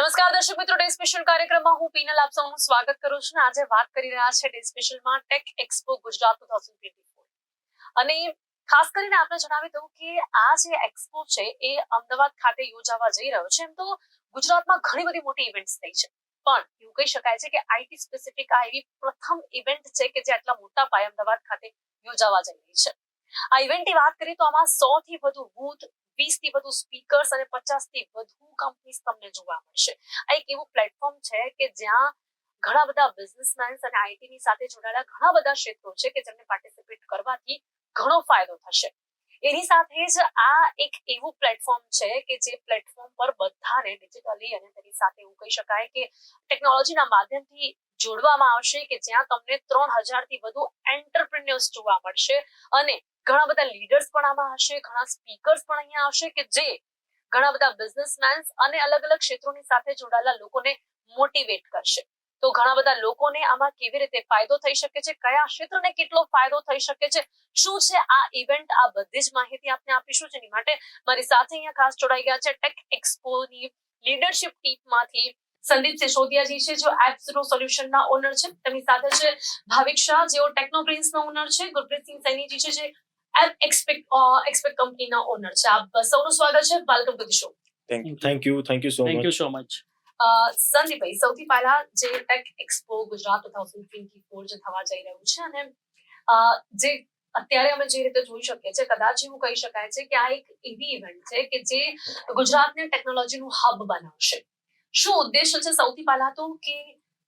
નમસ્કાર, દર્શક મિત્રો, ડે સ્પેશિયલ કાર્યક્રમમાં હું પીનલ આપ સૌનું સ્વાગત કરું છું આજે વાત કરી રહ્યા છે day સ્પેશિયલમાં tech expo Gujarat two thousand અને ખાસ કરીને આપણે જણાવી દઉં કે આ જે એક્સપો છે, એ અમદાવાદ ખાતે યોજાવા જઈ રહ્યો છે. એમ તો ગુજરાતમાં ઘણી બધી મોટી ઇવેન્ટ્સ થઈ છે. પણ એવું કહી શકાય છે કે આઈટી સ્પેસિફિક આ એવી પ્રથમ ઇવેન્ટ છે કે જે આટલા મોટા પાયે અમદાવાદ ખાતે યોજાવા જઈ રહી છે. આ ઇવેન્ટની વાત કરીએ તો આમાં સો થી વધુ બૂથ વીસથી વધુ સ્પીકર્સ અને પચાસથી વધુ કંપનીઝ તમને જોવા મળશે. આ એક એવું પ્લેટફોર્મ છે કે જ્યાં ઘણા બધા બિઝનેસમેન અને આઈટી ની સાથે જોડાયેલા ઘણા બધા ક્ષેત્રો છે કે જેમને પાર્ટિસિપેટ કરવાથી ઘણો ફાયદો થશે. એની સાથે જ આ એક એવું પ્લેટફોર્મ છે કે જે પ્લેટફોર્મ પર બધાને ડિજિટલી અને તેની સાથે એવું કહી શકાય કે ટેકનોલોજીના માધ્યમથી જોડવામાં આવશે કે જ્યાં તમને ત્રણ હજારથી વધુ એન્ટરપ્રિન્યોર્સ જોવા મળશે અને ઘણા બધા લીડર્સ પણ આમાં હશે, ઘણા સ્પીકર્સ પણ અહીંયા આવશે કે જે ઘણા બધા બિઝનેસમેન્સ અને અલગ અલગ ક્ષેત્રોની સાથે જોડાયેલા લોકોને મોટિવેટ કરશે. તો ઘણા બધા લોકોને આમાં કેવી રીતે ફાયદો થઈ શકે છે, કયા ક્ષેત્રને કેટલો ફાયદો થઈ શકે છે, શું છે આ ઇવેન્ટ આ બધી જ માહિતી આપને આપીશું. જેની માટે મારી સાથે અહીંયા ખાસ જોડાઈ ગયા છે ટેક એક્સપોની લીડરશિપ ટીમમાંથી સંદીપ સિસોદિયાજી છે જો એપ ઝીરો સોલ્યુશનના ઓનર છે. તેમની સાથે છે ભાવિક શાહ જેઓ ટેકનોબ્રિન્સના ઓનર છે. ગુરપ્રીતસિંહ સૈનીજી છે જે એપ એક્સપેક્ટ એક્સપેક્ટ કંપનીના ઓનર છે. આપ સૌનું સ્વાગત છે. Welcome to the show thank you thank you thank you so thank much you so much સંદીપભાઈ સૌથી પહેલા જે tech expo Gujarat two thousand twenty four જે થવા જઈ રહ્યું છે અને અ, જે અત્યારે અમે જે રીતે જોઈ શકીએ છીએ કદાચ એવું કહી શકાય છે કે આ એક એવી ઇવેન્ટ છે કે જે ગુજરાતને ટેકનોલોજીનું હબ બનાવશે. શું ઉદ્દેશ્ય છે સૌથી પહેલા તો કે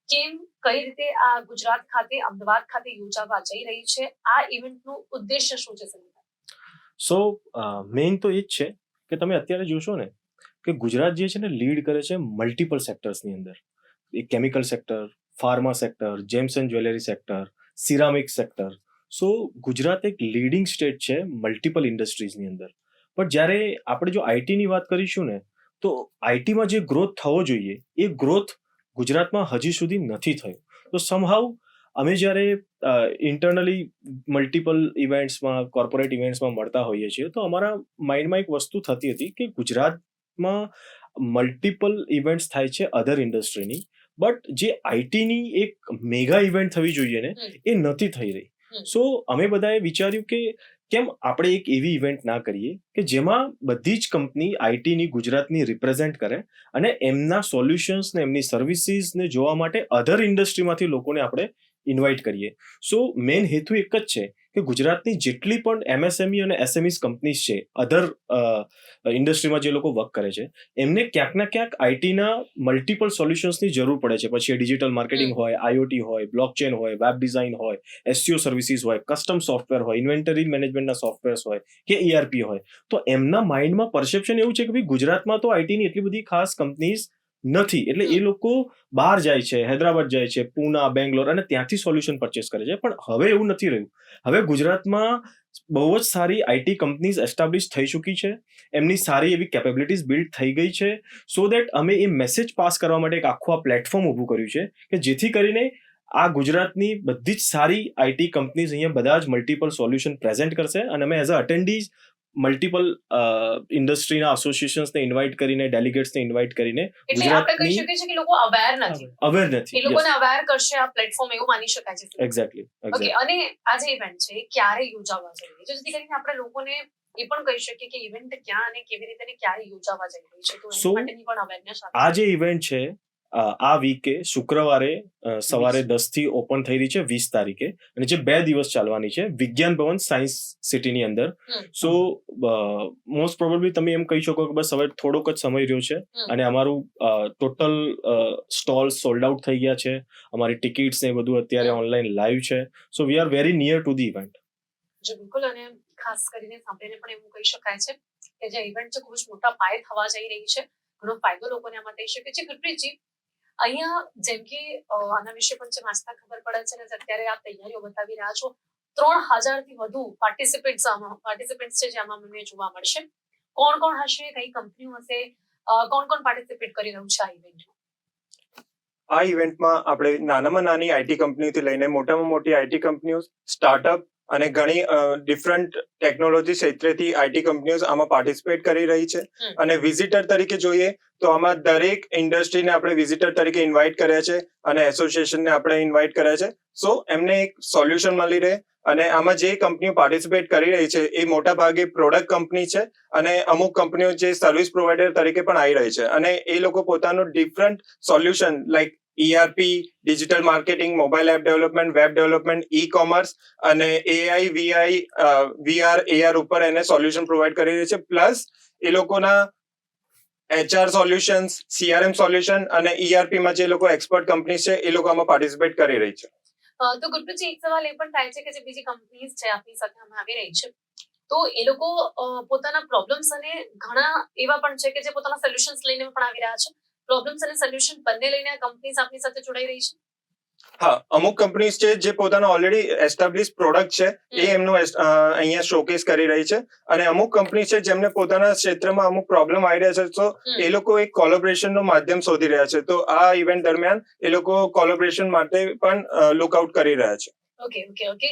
કેમ કઈ રીતે આ ગુજરાત ખાતે, અમદાવાદ ખાતે યોજાવા જઈ રહી છે? આ ઇવેન્ટનું ઉદ્દેશ્ય શું છે સો મેઇન તો એ જ છે કે તમે અત્યારે જોશો ને કે ગુજરાત જે છે ને લીડ કરે છે મલ્ટિપલ સેક્ટર્સની અંદર. એ chemical sector pharma sector gems and jewellery sector ceramic sector so Gujarat એક લીડિંગ સ્ટેટ છે મલ્ટિપલ ઇન્ડસ્ટ્રીઝની અંદર. પણ જ્યારે આપણે જો આઈટીની વાત કરીશું ને તો આઈટીમાં જે ગ્રોથ થવો જોઈએ એ ગ્રોથ ગુજરાતમાં હજી સુધી નથી થયો. તો સમહાવ અમે જ્યારે ઇન્ટરનલી મલ્ટિપલ ઇવેન્ટ્સમાં કોર્પોરેટ ઇવેન્ટ્સમાં મળતા હોઈએ છીએ તો અમારા માઇન્ડમાં એક વસ્તુ થતી હતી કે ગુજરાતમાં મલ્ટિપલ ઇવેન્ટ્સ થાય છે અધર ઇન્ડસ્ટ્રીની બટ જે આઈટીની એક મેગા ઇવેન્ટ થવી જોઈએ ને એ નથી થઈ રહી. સો અમે બધાએ વિચાર્યું કે કેમ આપણે એક એવી ઇવેન્ટ ના કરીએ કે જેમાં બધી જ કંપની આઈટીની ગુજરાતની રિપ્રેઝેન્ટ કરે અને એમના સોલ્યુશન્સ ને એમની સર્વિસીસને જોવા માટે અધર ઇન્ડસ્ટ્રીમાંથી લોકોને આપણે ઇન્વાઇટ કરીએ. સો મેઇન હેતુ એક જ છે કે ગુજરાતની જેટલી પણ એમએસએમઈ અને એસએમઈસ કંપનીઝ છે અધર ઇન્ડસ્ટ્રીમાં જે લોકો વર્ક કરે છે એમને ક્યાંક ના ક્યાંક આઈટીના મલ્ટિપલ સોલ્યુશન્સની જરૂર પડે છે. પછી ડિજિટલ માર્કેટિંગ હોય આઈઓટી હોય બ્લોકચેન હોય વેબ ડિઝાઇન હોય એસસીઓ સર્વિસીસ હોય કસ્ટમ સોફ્ટવેર હોય ઇન્વેન્ટરી મેનેજમેન્ટના સોફ્ટવેર્સ હોય કે ઈઆરપી હોય. તો એમના માઇન્ડમાં પરસેપ્શન એવું છે કે ભાઈ ગુજરાતમાં તો આઈટીની એટલી બધી ખાસ કંપનીઝ નથી. એટલે એ લોકો બહાર જાય છે હૈદરાબાદ જાય છે પૂના બેંગ્લોર અને ત્યાંથી સોલ્યુશન પરચેસ કરે છે. પણ હવે એવું નથી રહ્યું. હવે ગુજરાતમાં બહુ જ સારી આઈટી કંપનીઝ એસ્ટાબ્લિશ થઈ ચૂકી છે. એમની સારી એવી કેપેબિલિટીઝ બિલ્ડ થઈ ગઈ છે. સો દેટ અમે એ મેસેજ પાસ કરવા માટે એક આખું આ પ્લેટફોર્મ ઊભું કર્યું છે કે જેથી કરીને આ ગુજરાતની બધી જ સારી આઈટી કંપનીઝ અહીંયા બધા જ મલ્ટિપલ સોલ્યુશન પ્રેઝન્ટ કરશે. અને અમે એઝ અ અટેન્ડીઝ મલ્ટિપલ ઇન્ડસ્ટ્રીના એસોસિએશન્સને ઇન્વાઇટ કરીને ડેલિગેટ્સને ઇન્વાઇટ કરીને એટલે આપણે કહી શકીએ છીએ કે લોકો અવેર નથી. અવેર એ લોકોને અવેર કરશે આ પ્લેટફોર્મ એવું માની શકાય છે. એક્ઝેક્ટલી ઓકે અને આ જે ઇવેન્ટ છે ક્યારે યોજાવા જોઈએ જેથી કરીને આપણે લોકોને એ પણ કહી શકીએ કે ઇવેન્ટ ક્યાં અને કેવી રીતે ને ક્યારે યોજાવા જઈ રહી છે. તો એની માટેની પણ અવેરનેસ આ જે ઇવેન્ટ છે આ વીકે શુક્રવારે સવારે દસથી ઓપન થઈ રહી છે વીસ તારીખે અને જે બે દિવસ ચાલવાની છે વિજ્ઞાન ભવન સાયન્સ સિટીની અંદર. સો મોસ્ટ પ્રોબેબલી તમે એમ કહી શકો કે બસ હવે થોડોક જ સમય રહ્યો છે અને અમારું ટોટલ સ્ટોલ સોલ્ડ આઉટ થઈ ગયા છે. અમારી ટિકિટ્સ ને બધું અત્યારે ઓનલાઈન લાઈવ છે. So we are very near to the event જે બિલકુલ અને ખાસ કરીને સાંભળીને પણ એવું કહી શકાય છે કે જે ઇવેન્ટ છે ખૂબ જ મોટા પાયે થવા જઈ રહી છે. ઘણો ફાયદો લોકોને આમાં થઈ શકે છે. ગુરપ્રીતજી અહીંયા જેમ કે આના વિશે પણ જે વાંચતા ખબર પડે છે ને, અત્યારે આપ તૈયારીઓ બતાવી રહ્યા છો, ત્રણ હજારથી વધુ પાર્ટિસિપેન્ટ્સ પાર્ટિસિપેન્ટ્સ છે જે આમાં મને જોવા મળશે. કોણ કોણ હશે, કઈ કંપનીઓ હશે કોણ કોણ પાર્ટિસિપેટ કરી રહ્યું છે આ ઇવેન્ટમાં આ ઇવેન્ટમાં આપણે નાનામાં નાની આઈટી કંપનીથી લઈને મોટામાં મોટી આઈટી કંપનીઓ સ્ટાર્ટઅપ અને ઘણી ડિફરન્ટ ટેકનોલોજી ક્ષેત્રેથી આઈટી કંપનીઓ આમાં પાર્ટિસિપેટ કરી રહી છે. અને વિઝિટર તરીકે જોઈએ તો આમાં દરેક ઇન્ડસ્ટ્રીને આપણે વિઝિટર તરીકે ઇન્વાઇટ કર્યા છે અને એસોસિએશનને આપણે ઇન્વાઇટ કર્યા છે. સો એમને એક સોલ્યુશન મળી રહે અને આમાં જે કંપનીઓ પાર્ટિસિપેટ કરી રહી છે એ મોટા ભાગે પ્રોડક્ટ કંપની છે અને અમુક કંપનીઓ જે સર્વિસ પ્રોવાઈડર તરીકે પણ આવી રહી છે. અને એ લોકો પોતાનું different solution like ERP digital marketing mobile app development web development e commerce અને એઆઈ વીઆઈ વીઆર એઆર ઉપર એને સોલ્યુશન પ્રોવાઈડ કરી રહી છે. પ્લસ એ લોકોના એચઆર સોલ્યુશન્સ સીઆરએમ સોલ્યુશન અને ઈઆરપીમાં માં જે લોકો એક્સપર્ટ કંપની છે, એ લોકો આમાં પાર્ટિસિપેટ કરી રહી છે. તો ગુરપ્રીતજી, એક સવાલ એ પણ થાય છે કે જે બીજી કંપનીઝ છે આપની સત્તામાં આવી રહી છે, તો એ લોકો પોતાના પ્રોબ્લેમ્સ અને ઘણા એવા પણ છે કે જે પોતાના સોલ્યુશન્સ લઈને પણ આવી રહ્યા છે. પ્રોબ્લેમ્સ અને સોલ્યુશન બંને લઈને આ કંપનીઝ આપની સાથે જોડાઈ રહી છે? હા અમુક કંપનીઝ છે જે પોતાનો ઓલરેડી એસ્ટાબ્લિશ પ્રોડક્ટ છે એ એમનું અહીંયા શોકેસ કરી રહી છે. અને અમુક કંપની છે જેમને પોતાના ક્ષેત્રમાં અમુક પ્રોબ્લેમ આવી રહ્યા છે તો એ લોકો એક કોલોબ્રેશનનું માધ્યમ શોધી રહ્યા છે. તો આ ઇવેન્ટ દરમિયાન એ લોકો કોલોબરેશન માટે પણ લુકઆઉટ કરી રહ્યા છે. ઓકે ઓકે ઓકે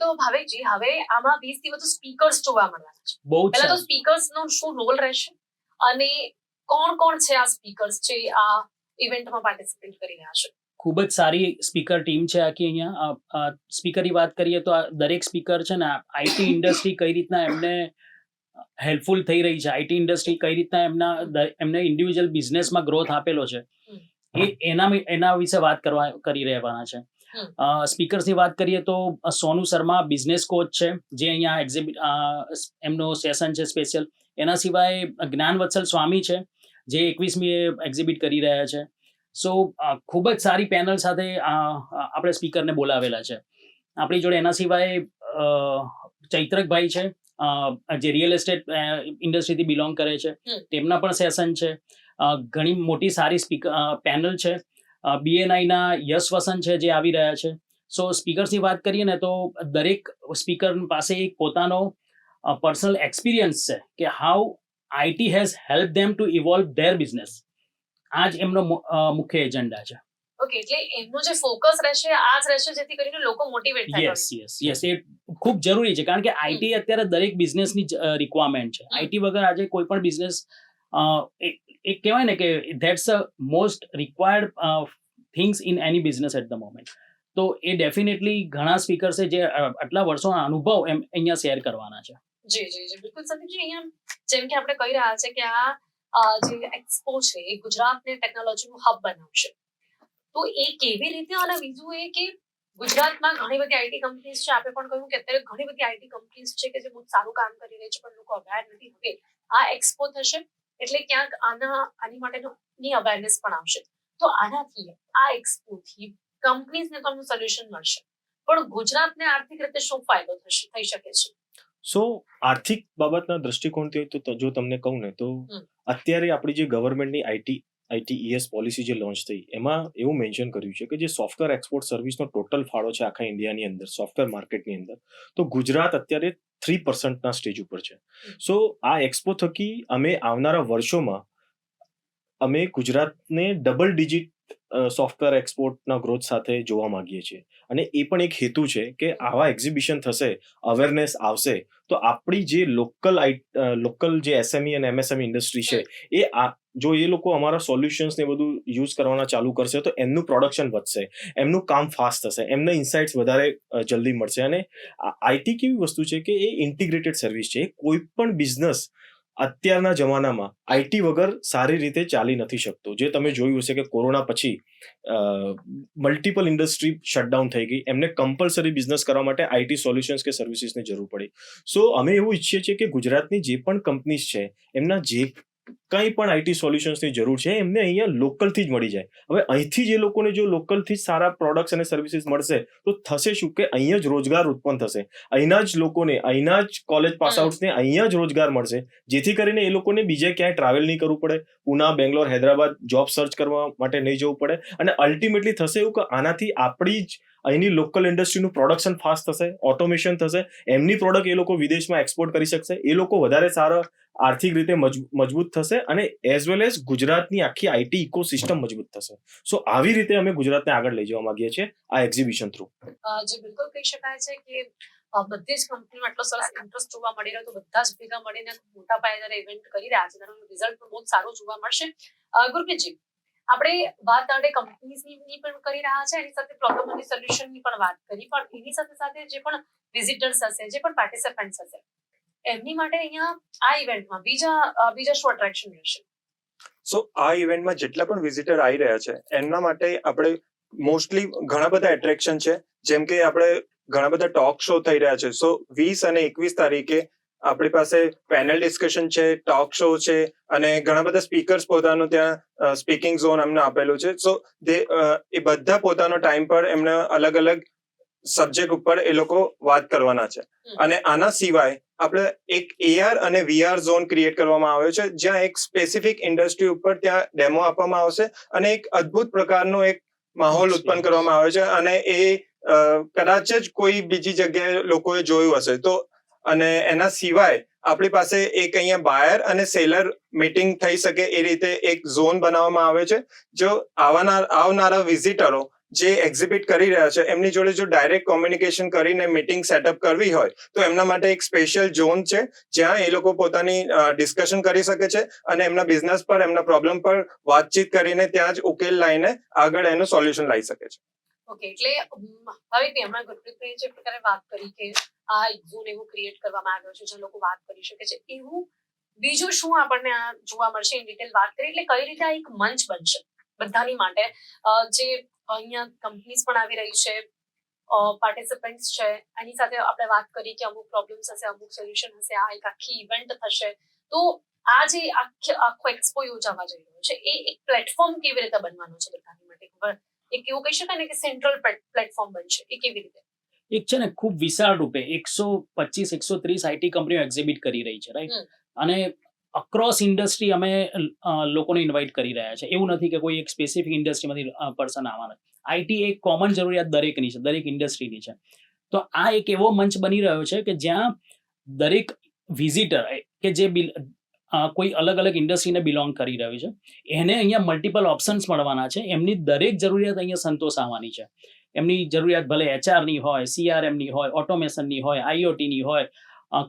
તો ભાવેકજી હવે આમાં વીસથી વધુ સ્પીકર્સ જોવા મળવાના છે. બહુ પહેલા તો સ્પીકર્સ નો શું રોલ રહેશે? અને કોણ કોણ છે આ સ્પીકર્સ જે આ ઇવેન્ટમાં પાર્ટિસિપેટ કરી રહ્યા છે? ખૂબ જ સારી સ્પીકર ટીમ છે આખી અહીંયા. સ્પીકરની વાત કરીએ તો આ દરેક સ્પીકર છે ને આઈટી ઇન્ડસ્ટ્રી કઈ રીતના એમને હેલ્પફુલ થઈ રહી છે? આઈટી ઇન્ડસ્ટ્રી કઈ રીતના એમના એમને ઇન્ડિવિજ્યુઅલ બિઝનેસમાં ગ્રોથ આપેલો છે? એ એના એના વિશે વાત કરવા કરી રહેવાના છે. સ્પીકર્સની વાત કરીએ તો સોનુ શર્મા બિઝનેસ કોચ છે જે અહીંયા એક્ઝિબિટ એમનો સેશન છે સ્પેશિયલ એના સિવાય જ્ઞાન વત્સલ સ્વામી છે જે એકવીસમી એક્ઝિબિટ કરી રહ્યા છે. સો ખૂબ જ સારી પેનલ સાથે આપણે સ્પીકરને બોલાવેલા છે. આપણી જોડે એના સિવાય ચૈત્રકભાઈ છે જે રિયલ એસ્ટેટ ઇન્ડસ્ટ્રીથી બિલોંગ કરે છે. તેમના પણ સેશન છે. ઘણી મોટી સારી સ્પીકર પેનલ છે. બીએનઆઈના યશ વસંત છે જે આવી રહ્યા છે. સો સ્પીકર્સની વાત કરીએ ને તો દરેક સ્પીકર પાસે એક પોતાનો પર્સનલ એક્સપિરિયન્સ છે કે how IT has help them to evolve their business આ જ એમનો મુખ્ય એજન્ડા છે. ઓકે એટલે એમનો જે ફોકસ રહેશે આ જ રહેશે જેથી કરીને લોકો મોટિવેટ થાય યસ યસ યસ એ ખૂબ જરૂરી છે કારણ કે આઈટી અત્યારે દરેક બિઝનેસની રિક્વાયરમેન્ટ છે. આઈટી વગર આજે કોઈ પણ બિઝનેસ એક કહેવાય ને કે that's a most required things in any business at the moment તો એ ડેફિનેટલી ઘણા સ્પીકર્સે જે આટલા વર્ષોના અનુભવ એમ અહીંયા શેર કરવાના છે. જી જી જી, બિલકુલ સંદીપજી અહીંયા જેમ કે આપણે કહી રહ્યા છે કે આ જે એક્સપો છે એ ગુજરાતને ટેકનોલોજીનું હબ બનાવશે. તો એ કેવી રીતે અને બીજું એ કે ગુજરાતમાં ઘણી બધી આઈટી કંપનીઝ છે આપણે પણ કહ્યું કે અત્યારે ઘણી બધી આઈટી કંપનીઝ છે કે જે બહુ સારું કામ કરી રહી છે, પણ લોકો અવેર નથી. હવે આ એક્સપો થશે એટલે ક્યાંક આના, આની માટેની અવેરનેસ પણ આવશે. તો આનાથી, આ એક્સપોથી કંપનીઝને તમને સોલ્યુશન મળશે. પણ ગુજરાતને આર્થિક રીતે શું ફાયદો થશે, થઈ શકે છે? સો આર્થિક બાબતના દ્રષ્ટિકોણથી તો જો તમને કહું ને તો અત્યારે આપણી જે ગવર્મેન્ટની આઈટી આઈટીઈએસ પોલિસી જે લોન્ચ થઈ એમાં એવું મેન્શન કર્યું છે કે જે સોફ્ટવેર એક્સપોર્ટ સર્વિસનો ટોટલ ફાળો છે આખા ઇન્ડિયાની અંદર સોફ્ટવેર માર્કેટની અંદર તો ગુજરાત અત્યારે થ્રી પર્સન્ટના સ્ટેજ ઉપર છે. સો આ એક્સપો થકી અમે આવનારા વર્ષોમાં અમે ગુજરાતને ડબલ ડિજિટ સોફ્ટવેર એક્સપોર્ટના ગ્રોથ સાથે જોવા માંગીએ છીએ. અને એ પણ એક હેતુ છે કે આવા એક્ઝિબિશન થશે અવેરનેસ આવશે, તો આપણી જે લોકલ લોકલ જે એસએમઈ અને એમએસએમઈ ઇન્ડસ્ટ્રી છે, એ આ, જો એ લોકો અમારા સોલ્યુશન્સ ને બધું યુઝ કરવાના ચાલુ કરશે, તો એમનું પ્રોડક્શન વધશે, એમનું કામ ફાસ્ટ થશે, એમને ઇન્સાઇટ્સ વધારે જલ્દી મળશે. અને આઈટી કેવી વસ્તુ છે કે એ ઇન્ટિગ્રેટેડ સર્વિસ છે કોઈ પણ બિઝનેસ અત્યારના જમાનામાં આઈટી વગર સારી રીતે ચાલી નથી શકતો. જે તમે જોયું હશે કે કોરોના પછી મલ્ટિપલ ઇન્ડસ્ટ્રી શટડાઉન થઈ ગઈ. એમને કમ્પલસરી બિઝનેસ કરવા માટે આઈટી સોલ્યુશન્સ કે સર્વિસીસની જરૂર પડી. સો અમે એવું ઈચ્છીએ છીએ કે ગુજરાતની જે પણ કંપનીઝ છે, એમના જે કંઈ પણ આઈટી સોલ્યુશન્સની જરૂર છે એમને અહીંયા લોકલથી જ મળી જાય. હવે અહીંથી જે લોકોને જો લોકલથી જ સારા પ્રોડક્ટ્સ અને સર્વિસીસ મળશે તો થશે શું કે અહીંયા જ રોજગાર ઉત્પન્ન થશે. અહીંના જ લોકોને અહીંના જ કોલેજ પાસ આઉટ્સને અહીંયા જ રોજગાર મળશે. જેથી કરીને એ લોકોને બીજે ક્યાંય ટ્રાવેલ નહીં કરવું પડે. પુના બેંગ્લોર હૈદરાબાદ જોબ સર્ચ કરવા માટે નહીં જવું પડે. અને અલ્ટિમેટલી થશે એવું કે આનાથી આપણી જ અહીંની લોકલ ઇન્ડસ્ટ્રીનું પ્રોડક્શન ફાસ્ટ થશે ઓટોમેશન થશે. એમની પ્રોડક્ટ એ લોકો વિદેશમાં એક્સપોર્ટ કરી શકશે. એ લોકો વધારે સારા આર્થિક રીતે મજ- મજબૂત થશે અને એઝ વેલ એઝ ગુજરાતની આખી આઈટી ઇકોસિસ્ટમ મજબૂત થશે. સો આવી રીતે અમે ગુજરાતને આગળ લઈ જવા માંગીએ છીએ આ એક્ઝિબિશન થ્રુ જે બિલકુલ કહી શકાય છે કે બધી જ કંપનીમાં એટલો સરસ ઇન્ટરેસ્ટ જોવા મળી રહ્યો તો બધા જ ભેગા મળીને મોટા પાયે ઇવેન્ટ કરી રહ્યા છે તેનું રિઝલ્ટ પણ બહુ સારું જોવા મળશે. ગુરપ્રીતજી આપણે વાત આપણે કંપનીઝની પણ કરી રહ્યા છે, એની સાથે પ્રોબ્લેમ સોલ્યુશનની પણ વાત કરી, પણ એની સાથે સાથે જે પણ વિઝિટર્સ હશે, જે પણ પાર્ટિસિપન્ટ્સ હશે એમની માટે અહીંયા આ ઇવેન્ટમાં બીજા બીજા શું અટ્રેક્શન રહેશે? સો આ ઇવેન્ટમાં જેટલા પણ વિઝિટર આવી રહ્યા છે એમના માટે આપણે મોસ્ટલી ઘણા બધા એટ્રેક્શન છે. જેમ કે આપણે ઘણા બધા ટોક શો થઈ રહ્યા છે. સો વીસ અને એકવીસ તારીખે આપણી પાસે પેનલ ડિસ્કશન છે ટોક શો છે અને ઘણા બધા સ્પીકર્સ પોતાનું ત્યાં સ્પીકિંગ ઝોન એમને આપેલું છે. સો તે એ બધા પોતાનો ટાઈમ પર એમને અલગ અલગ સબ્જેક્ટ ઉપર એ લોકો વાત કરવાના છે. અને આના સિવાય આપણે એક એઆર અને વીઆર ઝોન ક્રિએટ કરવામાં આવ્યો છે જ્યાં એક સ્પેસિફિક ઇન્ડસ્ટ્રી ઉપર ત્યાં ડેમો આપવામાં આવશે અને એક અદ્ભુત પ્રકારનો એક માહોલ ઉત્પન્ન કરવામાં આવે છે અને એ કદાચ જ કોઈ બીજી જગ્યાએ લોકોએ જોયું હશે. તો અને એના સિવાય આપણી પાસે એક અહીંયા બાયર અને સેલર મીટિંગ થઈ શકે એ રીતે એક ઝોન બનાવવામાં આવે છે જો આવનાર આવનારા વિઝિટરો જે એક્ઝિબિટ કરી રહ્યા છે, એમની જોડે જો ડાયરેક્ટ કોમ્યુનિકેશન કરીને મીટિંગ સેટઅપ કરવી હોય, તો એમના માટે એક સ્પેશિયલ ઝોન છે, જ્યાં એ લોકો પોતાની ડિસ્કશન કરી શકે છે અને એમના બિઝનેસ પર, એમના પ્રોબ્લેમ પર વાતચીત કરીને ત્યાં જ ઉકેલ લાવીને આગળ એનું સોલ્યુશન લાવી શકે છે. ઓકે એટલે હવે ભાવિકભાઈ હમણાં ગુરપ્રીતભાઈ જે પ્રકારે વાત કરી કે આ એક ઝોન એવું ક્રિએટ કરવામાં આવ્યો છે, જ્યાં લોકો વાત કરી શકે છે, એવું બીજું શું આપણને આ જોવા મળશે ઇન ડિટેલ વાત કરી? એટલે કઈ રીતે આ એક મંચ બનશે બધાની માટે? જે અહીંયા કંપનીઝ પણ આવી રહી છે પાર્ટિસિપન્ટ્સ છે. એની સાથે આપણે વાત કરી કે અમુક પ્રોબ્લેમ્સ હશે અમુક સોલ્યુશન હશે આ એક આખી ઇવેન્ટ થશે. તો આ જે આખો આખો એક્સપો યોજાવા જઈ રહ્યો છે એ એક પ્લેટફોર્મ કેવી રીતે બનવાનું છે બધાની માટે? એક એવું કહી શકાય ને કે સેન્ટ્રલ પ્લેટફોર્મ બનશે એ કેવી રીતે? એક છે ને ખૂબ વિશાળ રૂપે એકસો પચીસ એકસો ત્રીસ આઈટી કંપનીઓ એક્ઝિબિટ કરી રહી છે રાઈટ અને અક્રોસ ઇન્ડસ્ટ્રી અમે લોકોને ઇન્વાઇટ કરી રહ્યા છે. એવું નથી કે કોઈ એક સ્પેસિફિક ઇન્ડસ્ટ્રીમાંથી પર્સન આવવાના. આઈટી એક કોમન જરૂરિયાત દરેકની છે, દરેક ઇન્ડસ્ટ્રીની છે. તો આ એક એવો મંચ બની રહ્યો છે કે જ્યાં દરેક વિઝિટર કે જે બિલ કોઈ અલગ અલગ ઇન્ડસ્ટ્રીને બિલોંગ કરી રહ્યું છે, એને અહીંયા મલ્ટિપલ ઓપ્શન્સ મળવાના છે. એમની દરેક જરૂરિયાત અહીંયા સંતોષ આવવાની છે. એમની જરૂરિયાત ભલે એચઆરની હોય સીઆરએમની હોય ઓટોમેશનની હોય આઈઓટીની હોય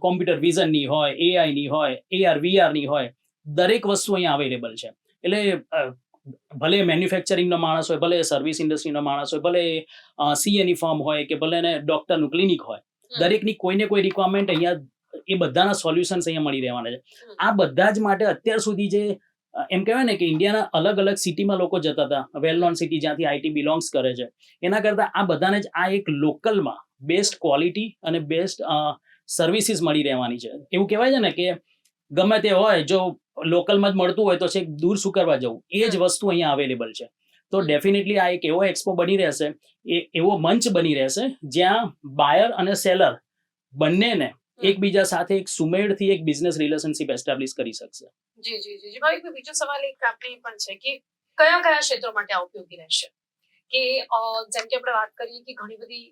કોમ્પ્યુટર વિઝનની હોય એઆઈની હોય એઆર વીઆરની હોય દરેક વસ્તુ અહીંયા અવેલેબલ છે. એટલે ભલે મેન્યુફેક્ચરિંગનો માણસ હોય ભલે સર્વિસ ઇન્ડસ્ટ્રીનો માણસ હોય ભલે સીએની ફર્મ હોય કે ભલે એને ડોક્ટરનું ક્લિનિક હોય દરેકની કોઈને કોઈ રિક્વાયરમેન્ટ અહીંયા એ બધાના સોલ્યુશન્સ અહીંયા મળી રહેવાના છે. આ બધા જ માટે અત્યાર સુધી જે એમ કહેવાય ને કે ઇન્ડિયાના અલગ અલગ સિટીમાં લોકો જતા હતા વેલ નોન સિટી જ્યાંથી આઈટી બિલોંગ્સ કરે છે. એના કરતાં આ બધાને જ આ એક લોકલમાં બેસ્ટ ક્વોલિટી અને બેસ્ટ સર્વિસીસ મળી રહેવાની છે. એવું કહેવાય છે ને કે ગમે તે હોય જો લોકલમાં જ મળતું હોય તો છેક દૂર શું કરવા જવું? એ જ વસ્તુ અહીંયા અવેલેબલ છે. તો ડેફિનેટલી આ એક એવો એક્સપો બની રહેશે એ એવો મંચ બની રહેશે જ્યાં બાયર અને સેલર બંનેને એકબીજા સાથે એક સુમેળથી એક બિઝનેસ રિલેશનશિપ એસ્ટાબ્લિશ કરી શકશે. જી જી જી જી. ભાવિકભાઈ બીજો સવાલ એક આપણે પણ છે કે કયા કયા ક્ષેત્રો માટે આ ઉપયોગી રહેશે? કે જેમ કે આપણે વાત કરીએ કે ઘણી બધી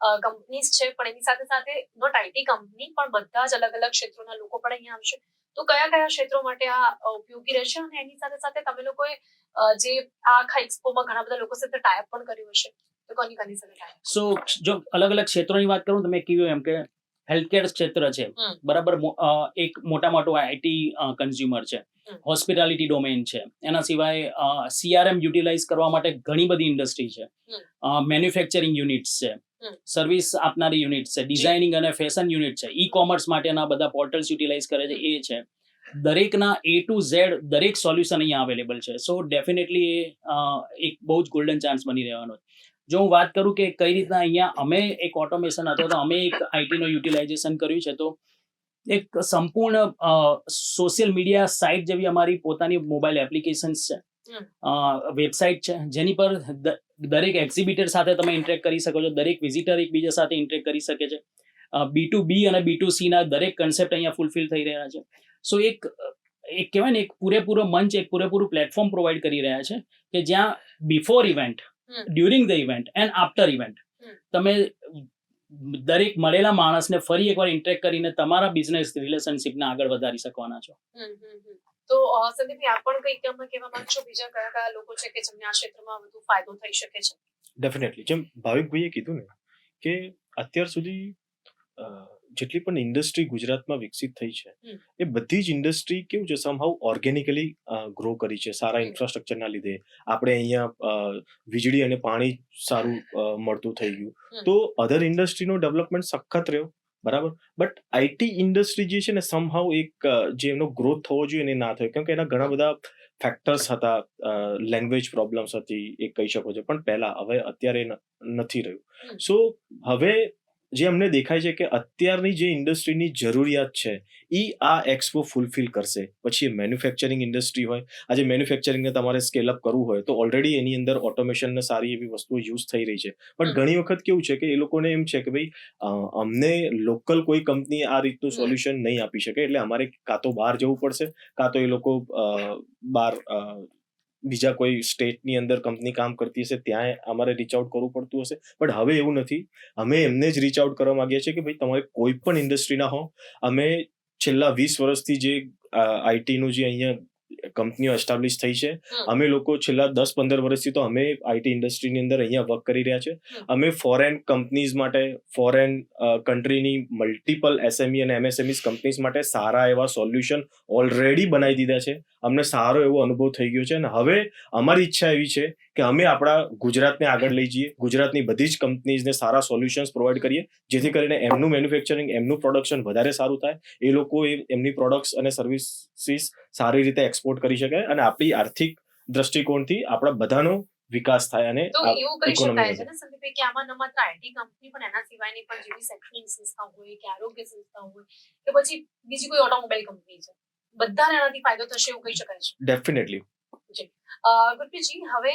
કંપનીઝ છે, પણ એની સાથે સાથે નોટ આઈટી કંપની પણ બધા જ અલગ અલગ ક્ષેત્રોના લોકો પણ અહીંયા આવશે. તો કયા કયા ક્ષેત્રો માટે આ ઉપયોગી રહેશે અને એની સાથે સાથે તમે લોકોએ જે આ આખા એક્સપોમાં ઘણા બધા લોકો સાથે ટાઈપ પણ કર્યું હશે. તો કોની કોની સાથે ટાઈપ સો જો અલગ અલગ ક્ષેત્રોની વાત કરું તમે કહ્યું એમ કે હેલ્થકેર ક્ષેત્ર છે. બરાબર એક મોટા મોટો આઈટી કન્ઝ્યુમર છે. હોસ્પિટાલિટી ડોમેન છે. એના સિવાય સીઆરએમ યુટિલાઇઝ કરવા માટે ઘણી બધી ઇન્ડસ્ટ્રી છે. મેન્યુફેક્ચરિંગ યુનિટ્સ છે. સર્વિસ આપનારી યુનિટ છે. ડિઝાઇનિંગ અને ફેશન યુનિટ છે. ઈ કોમર્સ માટેના બધા પોર્ટલ્સ યુટિલાઇઝ કરે છે. એ છે. દરેકના એ ટુ ઝેડ દરેક સોલ્યુશન અહીંયા અવેલેબલ છે. સો ડેફિનેટલી એ એક બહુ જ ગોલ્ડન ચાન્સ બની રહેવાનો છે. જો હું વાત કરું કે કઈ રીતના અહીંયા અમે એક ઓટોમેશન અથવા તો અમે એક આઈટીનો યુટિલાઇઝેશન કર્યું છે તો એક સંપૂર્ણ સોશિયલ મીડિયા સાઇટ જેવી અમારી પોતાની મોબાઈલ એપ્લિકેશન્સ છે. વેબસાઇટ છે જેની પર દરેક એક્ઝિબિટર સાથે તમે ઇન્ટરેક્ટ કરી શકો છો દરેક વિઝિટર એકબીજા સાથે ઇન્ટરેક્ટ કરી શકે છે બી ટુ બી અને બી ટુ સી ના દરેક કન્સેપ્ટ અહીંયા ફૂલફિલ થઈ રહ્યા છે સો એક એક કહેવાય ને એક પૂરેપૂરો મંચ એક પૂરેપૂરું પ્લેટફોર્મ પ્રોવાઈડ કરી રહ્યા છે કે જ્યાં before event. During the event and after event તમે દરેક મળેલા માણસને ફરી એકવાર ઇન્ટરેક્ટ કરીને તમારા બિઝનેસ રિલેશનશિપને આગળ વધારી શકવાના છો. તો અ, આપ પણ કંઈક તમે કહેવા માંગશો? બીજા કયા કયા લોકો છે કે જેમને આ ક્ષેત્રમાં વધુ ફાયદો થઈ શકે છે? ડેફિનેટલી જેમ ભાવિકભાઈએ કીધું ને કે અત્યાર સુધી જેટલી પણ ઇન્ડસ્ટ્રી ગુજરાતમાં વિકસિત થઈ છે એ બધી જ ઇન્ડસ્ટ્રી કેવું છે સમહાઉ ઓર્ગેનિકલી ગ્રો કરી છે સારા ઇન્ફ્રાસ્ટ્રક્ચરના લીધે. આપણે અહીંયા વીજળી અને પાણી સારું મળતું થઈ ગયું. તો અધર ઇન્ડસ્ટ્રીનો ડેવલપમેન્ટ સખત રહ્યો બરાબર? બટ આઈટી ઇન્ડસ્ટ્રી જે છે ને સમહાઉ એક જે એનો ગ્રોથ થવો જોઈએ એને ના થયો. કેમ કે એના ઘણા બધા ફેક્ટર્સ હતા લેંગ્વેજ પ્રોબ્લેમ્સ હતી એ કહી શકો છો. પણ પહેલા હવે અત્યારે નથી રહ્યું. સો હવે જે અમને દેખાય છે કે અત્યારની જે ઇન્ડસ્ટ્રીની જરૂરિયાત છે એ આ એક્સપો ફૂલફિલ કરશે. પછી મેન્યુફેક્ચરિંગ ઇન્ડસ્ટ્રી હોય આજે મેન્યુફેક્ચરિંગને તમારે સ્કેલ અપ કરવું હોય તો ઓલરેડી એની અંદર ઓટોમેશનને સારી એવી વસ્તુઓ યુઝ થઈ રહી છે. પણ ઘણી વખત કેવું છે કે એ લોકોને એમ છે કે ભાઈ અમને લોકલ કોઈ કંપની આ રીતનું સોલ્યુશન નહીં આપી શકે એટલે અમારે કાં તો બહાર જવું પડશે કાં તો એ લોકો બહાર બીજા કોઈ સ્ટેટની અંદર કંપની કામ કરતી હશે ત્યાં અમારે રીચ આઉટ કરવું પડતું હશે. પણ હવે એવું નથી. અમે એમને જ રીચ આઉટ કરવા માંગીએ છીએ કે ભાઈ તમારે કોઈ પણ ઇન્ડસ્ટ્રીના હો. અમે છેલ્લા વીસ વર્ષથી જે આઈટીનું જે અહીંયા કંપનીઓ એસ્ટાબ્લિશ થઈ છે અમે લોકો છેલ્લા દસ પંદર વર્ષથી તો અમે આઈટી ઇન્ડસ્ટ્રીની અંદર અહીંયા વર્ક કરી રહ્યા છે. અમે ફોરેન કંપનીઝ માટે ફોરેન કન્ટ્રીની મલ્ટિપલ એસએમઈ અને એમએસએમઈ કંપનીઝ માટે સારા એવા સોલ્યુશન ઓલરેડી બનાવી દીધા છે. અમને સારો એવો અનુભવ થઈ ગયો છે અને હવે અમારી ઈચ્છા એવી છે કે અમે આપણા ગુજરાતને આગળ લઈ જઈએ ગુજરાતની બધી જ કંપનીઝને સારા સોલ્યુશન્સ પ્રોવાઈડ કરીએ જેથી કરીને એમનું મેન્યુફેક્ચરિંગ એમનું પ્રોડક્શન વધારે સારું થાય એ લોકો એમની પ્રોડક્ટ્સ અને સર્વિસીસ સારી રીતે એક્સપોર્ટ કરી શકે અને આપણી આર્થિક દ્રષ્ટિકોણથી આપણા બધાનો વિકાસ થાય અને તો એવું કહી શકાય છે ને સંદીપભાઈ કે આમાં ન માત્ર આઈટી કંપની પણ એના સિવાયની પણ જેવી શૈક્ષણિક સંસ્થા હોય કે આરોગ્ય સંસ્થા હોય કે પછી બીજી કોઈ ઓટોમોબાઈલ કંપની છે. બધાને એનાથી ફાયદો થશે એવું કહી શકાય છે. ડેફિનેટલી ગુરપ્રીતજી હવે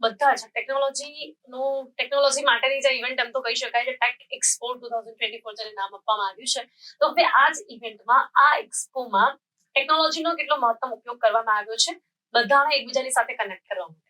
બધા જ ટેકનોલોજી નો ટેકનોલોજી માટેની જે ઇવેન્ટ એમ તો કહી શકાય છે tech expo two thousand twenty four જેને નામ આપવામાં આવ્યું છે તો હવે આ જ ઇવેન્ટમાં આ એક્સપોમાં ટેકનોલોજીનો કેટલો મહત્તમ ઉપયોગ કરવામાં આવ્યો છે બધાને એકબીજાની સાથે કનેક્ટ કરવા માટે.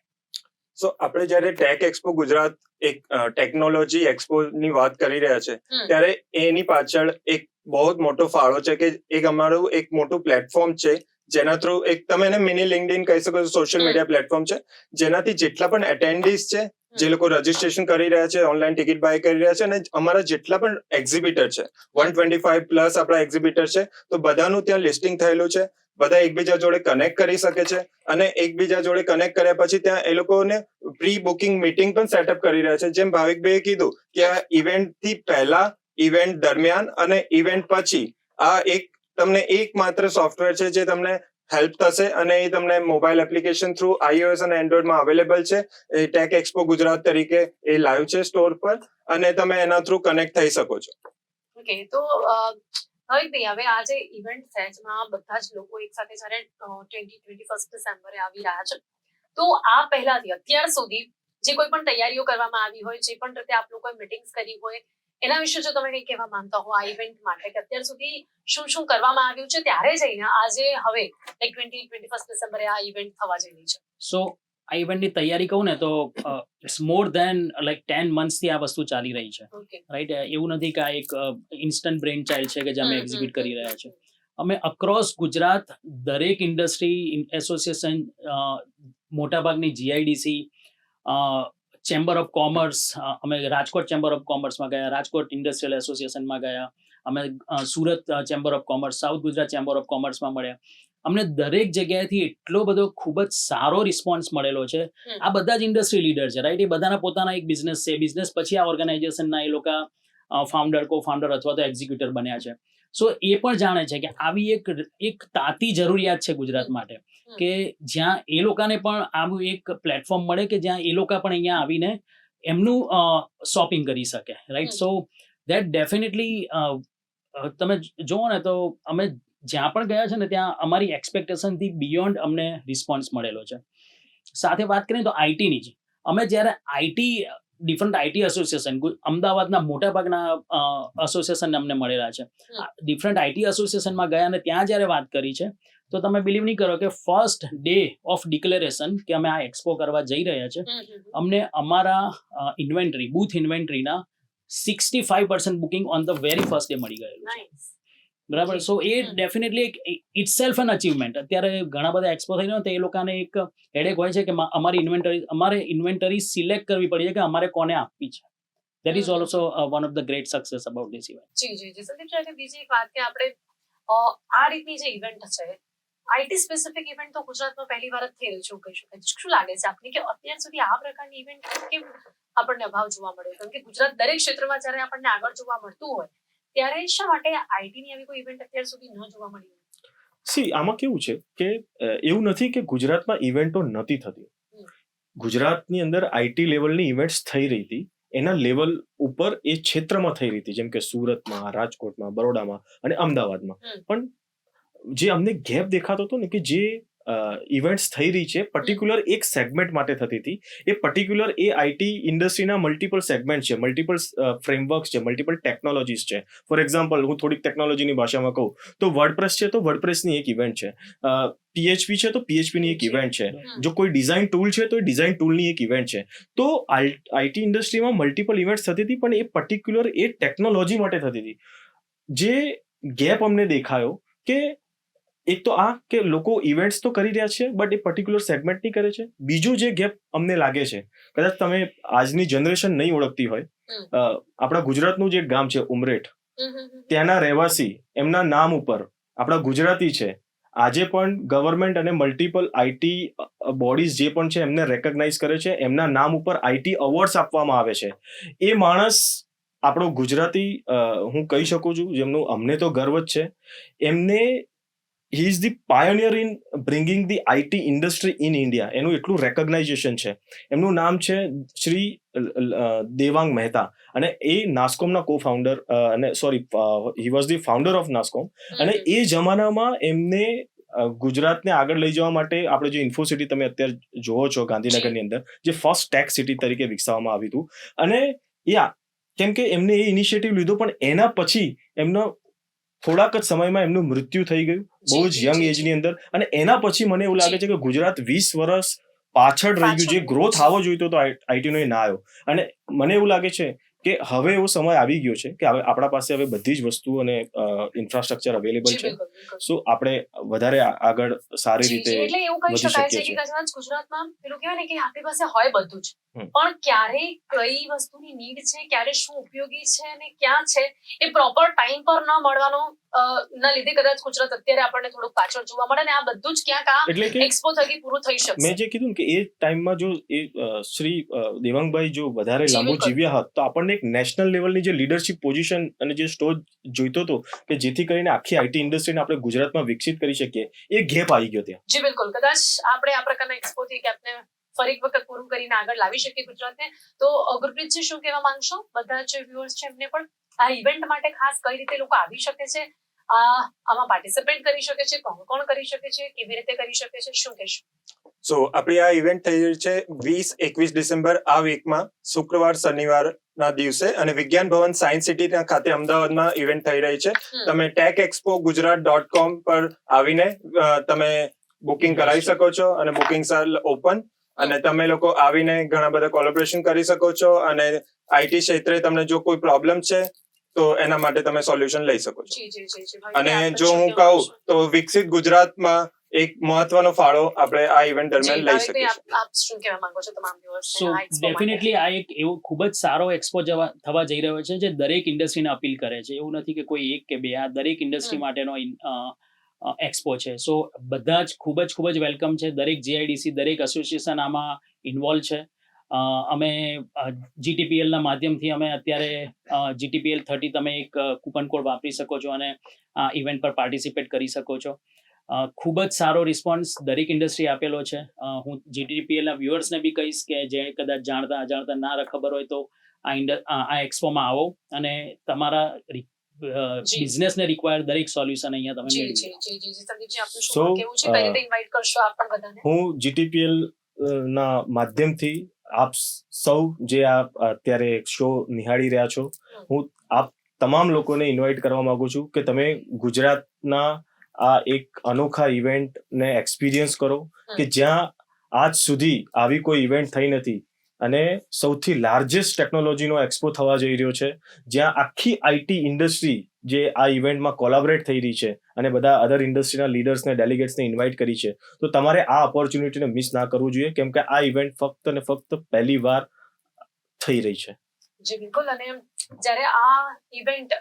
સો આપણે જ્યારે ટેક એક્સપો ગુજરાત એક ટેકનોલોજી એક્સપો ની વાત કરી રહ્યા છે ત્યારે એની પાછળ એક બહુ જ મોટો ફાળો છે કે એક અમારું એક મોટું પ્લેટફોર્મ છે જેના થ્રુ એક તમે એને મિની લિંકડિન કહી શકો છો સોશિયલ મીડિયા પ્લેટફોર્મ છે જેનાથી જેટલા પણ એટેન્ડીસ છે જે લોકો રજીસ્ટ્રેશન કરી રહ્યા છે ઓનલાઈન ટિકિટ બાય કરી રહ્યા છે અને અમારા જેટલા પણ એક્ઝિબિટર છે વન ટ્વેન્ટી ફાઈવ પ્લસ આપણા એક્ઝિબિટર છે તો બધાનું ત્યાં લિસ્ટિંગ થયેલું છે બધા એકબીજા જોડે કનેક્ટ કરી શકે છે અને એકબીજા જોડે કનેક્ટ કર્યા પછી ત્યાં એ લોકોને પ્રી બુકિંગ મીટિંગ પણ સેટઅપ કરી રહ્યા છે. જેમ ભાવિકભાઈએ કીધું કે આ ઇવેન્ટથી પહેલા ઇવેન્ટ દરમિયાન અને ઇવેન્ટ પછી આ એક તમને એકમાત્ર સોફ્ટવેર છે જે તમને હેલ્પ થશે અને એ તમને મોબાઈલ એપ્લિકેશન થ્રુ આઈઓએસ અને એન્ડ્રોઈડમાં અવેલેબલ છે. એ ટેક એક્સપો ગુજરાત તરીકે એ લાઈવ છે સ્ટોર પર અને તમે એના થ્રુ કનેક્ટ થઈ શકો છો. ઓકે તો અ, હવે આ જે ઇવેન્ટ છે જેમાં બધા જ લોકો એક સાથે જ્યારે ટ્વેન્ટી ટ્વેન્ટી ફર્સ્ટ ડિસેમ્બરે આવી રહ્યા છે તો આ પહેલાથી અત્યાર સુધી જે કોઈ પણ તૈયારીઓ કરવામાં આવી હોય જે પણ રીતે આપ લોકોએ મિટિંગ્સ કરી હોય એના વિશે જો તમે કંઈ કહેવા માંગતા હો આ ઇવેન્ટ માટે કે અત્યાર સુધી શું શું કરવામાં આવ્યું છે ત્યારે જઈને આજે હવે લાઈક ટ્વેન્ટી ટ્વેન્ટી ફર્સ્ટ ડિસેમ્બરે આ ઇવેન્ટ થવા જઈ રહી છે. સો આ ઇવેન્ટની તૈયારી કહું ને તો it's more then like ten મંથ્સથી આ વસ્તુ ચાલી રહી છે. રાઈટ એવું નથી કે આ એક ઇન્સ્ટન્ટ બ્રેન ચાઇલ્ડ છે કે જે અમે એક્ઝિબિટ કરી રહ્યા છે. અમે અક્રોસ ગુજરાત દરેક ઇન્ડસ્ટ્રી એસોસિએશન મોટાભાગની જીઆઈડીસી ચેમ્બર ઓફ કોમર્સ અમે રાજકોટ ચેમ્બર ઓફ કોમર્સમાં ગયા રાજકોટ ઇન્ડસ્ટ્રીયલ એસોસિએશનમાં ગયા અમે Surat chamber of commerce south Gujarat chamber of કોમર્સમાં મળ્યા. અમને દરેક જગ્યાએથી એટલો બધો ખૂબ જ સારો રિસ્પોન્સ મળેલો છે. આ બધા જ ઇન્ડસ્ટ્રી લીડર છે રાઈટ એ બધાના પોતાના એક બિઝનેસ છે. બિઝનેસ પછી આ ઓર્ગેનાઇઝેશનના એ લોકો ફાઉન્ડર કો ફાઉન્ડર અથવા તો એક્ઝિક્યુટર બન્યા છે. સો એ પણ જાણે છે કે આવી એક એક તાતી જરૂરિયાત છે ગુજરાત માટે કે જ્યાં એ લોકોને પણ આવું એક પ્લેટફોર્મ મળે કે જ્યાં એ લોકો પણ અહીંયા આવીને એમનું શોપિંગ કરી શકે રાઈટ સો દેટ ડેફિનેટલી તમે જુઓ ને તો અમે જ્યાં પણ ગયા છે ને ત્યાં અમારી એક્સપેક્ટેશનથી બિયોન્ડ અમને રિસ્પોન્સ મળેલો છે. સાથે વાત કરીએ તો આઈટીની જ. અમે જ્યારે આઈટી ડિફરન્ટ આઈટી એસોસિએશન અમદાવાદના મોટા ભાગના એસોસિએશન અમને મળેલા છે ડિફરન્ટ આઈટી એસોસિએશનમાં ગયા અને ત્યાં જ્યારે વાત કરી છે તો તમે બિલીવ નહીં કરો કે ફર્સ્ટ ડે ઓફ ડિક્લેરેશન કે અમે આ એક્સપો કરવા જઈ રહ્યા છે. અમને અમારા inventory booth ઇન્વેન્ટરીના sixty five percent booking on the very first day મળી ગયેલું છે. બરાબર? સો એ ડેફિનેટલી એક ઇટ સેલ્ફ એન અચીવમેન્ટ અત્યારે ઘણા બધા એક્સપો થઈ રહ્યા તો એ લોકોને એક હેડેક હોય છે કે અમારી ઇન્વેન્ટરી અમારે ઇન્વેન્ટરી સિલેક્ટ કરવી પડી છે કે અમારે કોને આપવી છે. That is also one of the great success about this event જી જી જી. સંદીપ બીજી એક વાત કે આપણે આ રીતની જે ઇવેન્ટ છે આઈટી સ્પેસિફિક ઇવેન્ટ તો ગુજરાતમાં પહેલી વાર જ થઈ રહ્યું છે કહી શકાય શું લાગે છે આપને? કે અત્યાર સુધી આ પ્રકારની ઇવેન્ટ કેમ આપણને અભાવ જોવા મળ્યો? કારણ કે ગુજરાત દરેક ક્ષેત્રમાં જ્યારે આપણને આગળ જોવા મળતું હોય ત્યારે શા માટે આઈટીની આવી કોઈ ઇવેન્ટ અત્યાર સુધી ન જોવા મળી સી આમાં કેવું છે કે એવું નથી કે ગુજરાતમાં ઇવેન્ટો નથી થતી. ગુજરાતની અંદર આઈટી લેવલની ઇવેન્ટ્સ થઈ રહી હતી. એના લેવલ ઉપર એ ક્ષેત્રમાં થઈ રહી હતી. જેમ કે સુરતમાં રાજકોટમાં બરોડામાં અને અમદાવાદમાં. પણ જે અમને ગેપ દેખાતો હતો ને કે જે ઇવેન્ટ્સ થઈ રહી છે. પર્ટિક્યુલર એક સેગમેન્ટ માટે થતી હતી. એ પર્ટિક્યુલર એ આઈટી ઇન્ડસ્ટ્રીના મલ્ટિપલ સેગમેન્ટ છે. મલ્ટિપલ ફ્રેમવર્ક્સ છે. મલ્ટિપલ ટેકનોલોજીસ છે. ફોર એક્ઝામ્પલ હું થોડીક ટેકનોલોજીની ભાષામાં કહું. તો વર્ડપ્રેસ છે તો વર્ડપ્રેસની એક ઇવેન્ટ છે. પીએચપી છે તો પીએચપીની એક ઇવેન્ટ છે. જો કોઈ ડિઝાઇન ટૂલ છે તો એ ડિઝાઇન ટૂલની એક ઇવેન્ટ છે. તો આઈટી ઇન્ડસ્ટ્રીમાં મલ્ટિપલ ઇવેન્ટ્સ થતી હતી પણ એ પર્ટિક્યુલર એ ટેકનોલોજી માટે થતી હતી. જે ગેપ અમને દેખાયો કે એક તો આ કે લોકો ઇવેન્ટ્સ તો કરી રહ્યા છે બટ એ પર્ટિક્યુલર સેગમેન્ટની કરે છે. બીજું જે ગેપ અમને લાગે છે કદાચ તમે આજની જનરેશન નહીં ઓળખતી હોય આપણા ગુજરાતનું જે ગામ છે ઉમરેઠ. ત્યાંના રહેવાસી એમના નામ ઉપર આપણા ગુજરાતી છે આજે પણ ગવર્મેન્ટ અને મલ્ટિપલ આઈટી બોડીઝ જે પણ છે એમને રેકગ્નાઇઝ કરે છે એમના નામ ઉપર આઈટી અવોર્ડ્સ આપવામાં આવે છે. એ માણસ આપણો ગુજરાતી હું કહી શકું છું જેમનું અમને તો ગર્વ જ છે એમને he is the pioneer in bringing the IT industry in India એનું એટલું રેકોગ્નાઇઝેશન છે. એમનું નામ છે શ્રી દેવાંગ મહેતા. અને એ નાસ્કોમના કો ફાઉન્ડર અને sorry he was the founder of NASSCOM અને એ જમાનામાં એમને ગુજરાતને આગળ લઈ જવા માટે આપણે જે ઇન્ફોસિટી તમે અત્યારે જોવો છો ગાંધીનગરની અંદર જે ફર્સ્ટ ટેક સિટી તરીકે વિકસાવવામાં આવ્યું હતું. અને યા કેમ કે એમને એ ઇનિશિયેટિવ લીધો પણ એના પછી એમનો થોડાક જ સમયમાં એમનું મૃત્યુ થઈ ગયું બહુ જ યંગ એજની અંદર. અને એના પછી મને એવું લાગે છે કે ગુજરાત વીસ વર્ષ પાછળ રહી ગયું જે ગ્રોથ આવો આવવો જોઈતો તો આઈટીનો એ ના આવ્યો. અને મને એવું લાગે છે કે હવે એવો સમય આવી ગયો છે કે હવે આપણા પાસે હવે બધી જ વસ્તુ અને ઇન્ફ્રાસ્ટ્રક્ચર અવેલેબલ છે. સો આપણે વધારે આગળ સારી રીતે એટલે એવું કહી શકાય છે કે કદાચ ગુજરાતમાં પેલું કહેવાય ને કે આપણી પાસે હોય બધું જ. પણ ક્યારે કઈ વસ્તુની નીડ છે ક્યારે શું ઉપયોગી છે અને ક્યાં છે એ પ્રોપર ટાઈમ પર ન મળવાનો ના લીધે કદાચ ગુજરાત અત્યારે આપણને થોડુંક પાછળ જોવા મળે ને આ બધું જ ક્યાંક આ એક્સપો થકી પૂરું થઈ શકે મેં જે કીધું કે એ ટાઈમમાં જો એ શ્રી દેવાંગભાઈ જો વધારે લાંબુ જીવ્યા હોત તો આપણને એક નેશનલ લેવલની જે લીડરશિપ પોઝિશન અને જે સ્ટોર જોઈતો હતો કે જેથી કરીને આખી આઈટી ઇન્ડસ્ટ્રીને આપણે ગુજરાતમાં વિકસિત કરી શકીએ એ ગેપ આવી ગયો ત્યાં. જી બિલકુલ. કદાચ આપણે આ પ્રકારના એક્સપો થી આપણે ફરી એક વખત પૂરું કરીને આગળ લાવી શકીએ ગુજરાતને. તો ગુરપ્રીતજી શું કહેવા માંગશો? બધા જે વ્યુઅર્સ છે એમને પણ? આ ઇવેન્ટ માટે ખાસ કઈ રીતે લોકો આવી શકે છે? આ આમાં પાર્ટિસિપેટ કરી શકે છે કોણ કોણ કરી શકે છે કેવી રીતે કરી શકે છે શું કહેશું? સો આપણી આ ઇવેન્ટ થઈ રહી છે વીસ એકવીસ ડિસેમ્બર આ વીકમાં શુક્રવાર શનિવારના દિવસે અને વિજ્ઞાન ભવન સાયન્સ સિટી ખાતે અમદાવાદમાં ઇવેન્ટ થઈ રહી છે. તમે tech expo Gujarat dot com પર આવીને તમે બુકિંગ કરાવી શકો છો અને બુકિંગ ઓપન અને તમે લોકો આવીને ઘણા બધા કોલેબોરેશન કરી શકો છો અને આઈટી ક્ષેત્રે તમને જો કોઈ પ્રોબ્લેમ છે તો એના માટે તમે સોલ્યુશન લઈ શકો છો. જી જી જી જી અને જો હું કહું તો વિકસિત ગુજરાતમાં એક મહત્વનો ફાળો આપણે આ ઇવેન્ટ દરમિયાન લઈ ભાવિકભાઈ, શકીશું આપ આપ શું કહેવા માંગો છો તમામ viewers ને સો? ડેફિનેટલી આ એક એવો ખૂબ જ સારો એક્સપો થવા જઈ રહ્યો છે જે દરેક ઇન્ડસ્ટ્રીને અપીલ કરે છે. એવું નથી કે કોઈ એક કે બે. આ દરેક ઇન્ડસ્ટ્રી માટેનો એક્સપો છે. સો બધા જ ખૂબ જ ખૂબ જ વેલકમ છે. દરેક જીઆઈડીસી દરેક એસોસિએશન આમાં ઇન્વોલ્વ છે. અમે જીટીપીએલના માધ્યમથી અમે અત્યારે જીટીપીએલ થર્ટી તમે એક કૂપન કોડ વાપરી શકો છો અને આ ઇવેન્ટ પર પાર્ટિસિપેટ કરી શકો છો. ખૂબ જ સારો રિસ્પોન્સ દરેક ઇન્ડસ્ટ્રી આપેલો છે. હું જીટીપીએલના વ્યૂઅર્સને બી કહીશ કે જે કદાચ જાણતા અજાણતા ના ખબર હોય તો આ આ એક્સપોમાં આવો અને તમારા. બિઝનેસને રિક્વાયર દરેક સોલ્યુશન અહીંયા તમે મેળવી જી જી જી જી. સંદીપજી આપનું શું કેવું છે કઈ રીતે ઇન્વાઇટ કરશો આપ પણ બધાને. હું જીટીપીએલ ના માધ્યમથી આપ સૌ જે આ અત્યારે શો નિહાળી રહ્યા છો હું આપ તમામ લોકોને ઇન્વાઇટ કરવા માંગુ છું કે તમે ગુજરાતના આ એક અનોખા ઇવેન્ટને એક્સપિરિયન્સ કરો કે જ્યાં આજ સુધી આવી કોઈ ઇવેન્ટ થઈ નથી. અને સૌથી લાર્જેસ્ટ ટેકનોલોજીનો એક્સપો થવા જઈ રહ્યો છે, જ્યાં આખી આઈટી ઇન્ડસ્ટ્રી જે આ ઇવેન્ટમાં કોલાબરેટ થઈ રહી છે અને બધા અધર ઇન્ડસ્ટ્રીના લીડર્સને ડેલિગેટ્સને ઇન્વાઇટ કરી છે. તો તમારે આ ઓપોર્ચ્યુનિટીને મિસ ના કરવું જોઈએ, કેમ કે આ ઇવેન્ટ ફક્ત ને ફક્ત પહેલી વાર થઈ રહી છે. જી, બિલકુલ. અને જ્યારે આ ઇવેન્ટ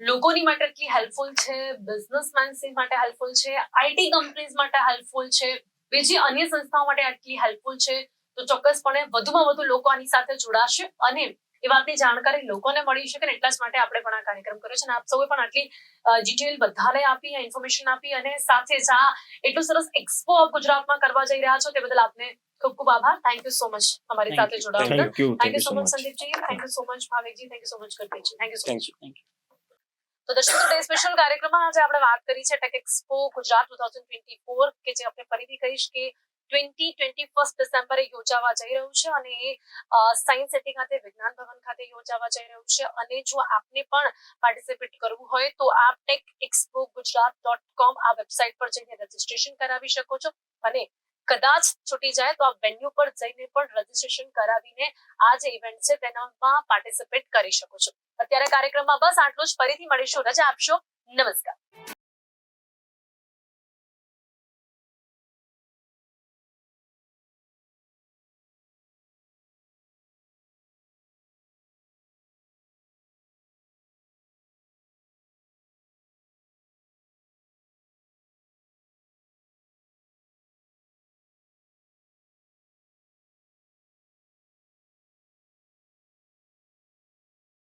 લોકોની માટે એટલી હેલ્પફુલ છે બિઝનેસમેન્સ માટે હેલ્પફુલ છે આઈટી કંપનીઝ માટે હેલ્પફુલ છે, બીજી અન્ય સંસ્થાઓ માટે આટલી હેલ્પફુલ છે તો ચોક્કસપણે વધુમાં વધુ લોકો આની સાથે જોડાશે અને એ વાતની જાણકારી લોકોને મળી શકે ને એટલા જ માટે આપણે પણ આ કાર્યક્રમ કર્યો છે. અને આપ સૌએ પણ આટલી ડિટેલ બધાને આપી ઇન્ફોર્મેશન આપી અને સાથે જ આ એટલું સરસ એક્સપો ગુજરાતમાં કરવા જઈ રહ્યા છો તે બદલ આપને ખૂબ ખૂબ આભાર. થેન્ક યુ સો મચ અમારી સાથે. જોડાવા થેન્ક યુ સો મચ સંદીપજી. થેન્ક યુ સો મચ ભાવિકજી. Thank you so much કલ્પેશજી. Thank you so much. તો દર્શકો ડે સ્પેશિયલ કાર્યક્રમમાં આજે આપણે વાત કરી છે tech expo Gujarat two thousand twenty four કે જે આપણે ફરીથી કહીશ કે ટ્વેન્ટી ટ્વેન્ટી ફર્સ્ટ ડિસેમ્બરે યોજાવા જઈ રહ્યું છે અને એ સાયન્સ સિટી ખાતે, વિજ્ઞાન ભવન ખાતે યોજાવા જઈ રહ્યું છે. અને જો આપને પણ પાર્ટિસિપેટ કરવું હોય તો આપ tech expo Gujarat dot com આ વેબસાઇટ પર જઈને રજીસ્ટ્રેશન કરાવી શકો છો. અને કદાચ છૂટી જાય તો આપ વેન્યુ પર જઈને પણ રજીસ્ટ્રેશન કરાવીને આ જે ઇવેન્ટ છે તેનામાં પાર્ટિસિપેટ કરી શકો છો. અત્યારે કાર્યક્રમમાં બસ આટલું જ. ફરીથી મળીશું. રજા આપશો. નમસ્કાર.